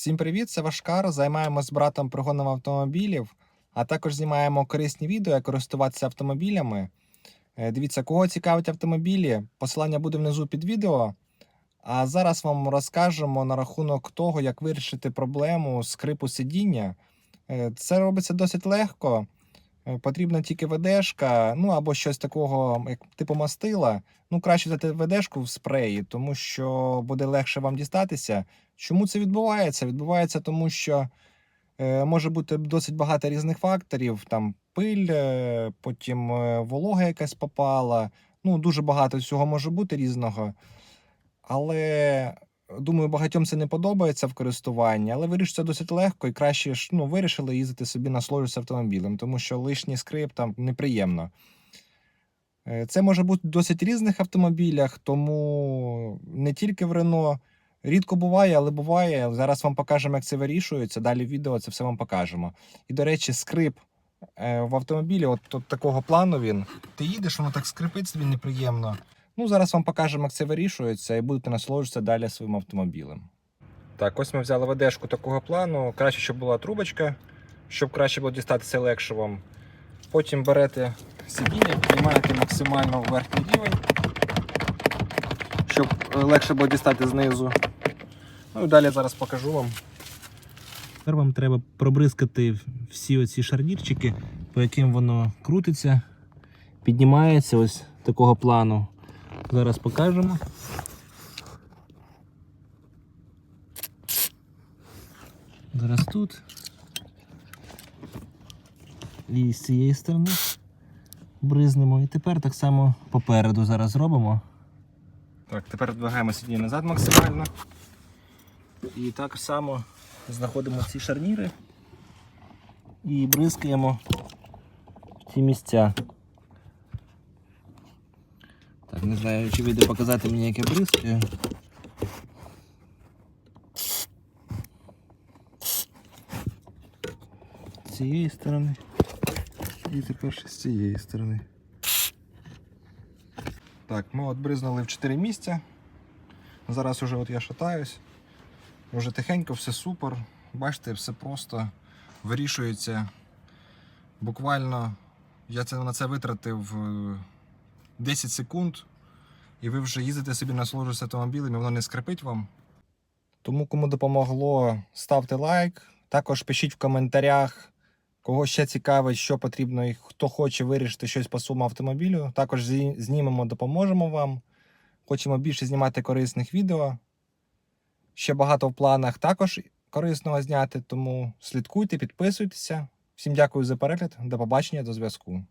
Всім привіт, це Вашкар. Займаємось з братом пригоном автомобілів, а також знімаємо корисні відео, як користуватися автомобілями. Е, Дивіться, кого цікавить автомобілі, посилання буде внизу під відео. А зараз вам розкажемо на рахунок того, як вирішити проблему скрипу сидіння. Е, Це робиться досить легко. Е, Потрібна тільки ведешка, ну або щось такого, як типу мастила. Ну, краще взяти ведешку в спреї, тому що буде легше вам дістатися. Чому це відбувається? Відбувається тому, що е, може бути досить багато різних факторів. Там пиль, е, потім е, волога якась попала. Ну, дуже багато всього може бути різного. Але думаю, багатьом це не подобається в користуванні, але вирішиться досить легко і краще ж ну, вирішили їздити собі на з автомобілем, тому що лишній скрип там неприємно. Е, Це може бути в досить різних автомобілях, тому не тільки в Рено. Рідко буває, але буває. Зараз вам покажемо, як це вирішується. Далі відео це все вам покажемо. І, до речі, скрип е, в автомобілі, от, от такого плану він. Ти їдеш, воно так скрипить собі неприємно. Ну, зараз вам покажемо, як це вирішується, і будете насолоджуватися далі своїм автомобілем. Так, ось ми взяли ведешку такого плану. Краще, щоб була трубочка, щоб краще було дістатися легше вам. Потім берете сидіння, піднімаєте максимально в верхній рівень, щоб е, легше було дістати знизу. Ну і далі зараз покажу вам. Тепер вам треба пробризкати всі оці шарнірчики, по яким воно крутиться, піднімається ось такого плану. Зараз покажемо. Зараз тут. І з цієї сторони бризнемо. І тепер так само попереду зараз зробимо. Так, тепер двигаємо сидіння назад максимально. І так само знаходимо ці шарніри і бризкаємо ці місця. Так, не знаю, чи вийде показати мені, як я бризкаю. З цієї сторони. І тепер ще з цієї сторони. Так, ми от бризнули в 4 місця. Зараз уже от я шатаюсь. Вже тихенько, все супер. Бачите, все просто вирішується. Буквально я це, на це витратив е, 10 секунд, і ви вже їздите собі насолоджуєтеся автомобілем, і воно не скрипить вам. Тому, кому допомогло, ставте лайк. Також пишіть в коментарях, кого ще цікавить, що потрібно, і хто хоче вирішити щось по своєму автомобілю. Також знімемо, допоможемо вам. Хочемо більше знімати корисних відео. Ще багато в планах також корисного зняти, тому слідкуйте, підписуйтеся. Всім дякую за перегляд. До побачення, до зв'язку.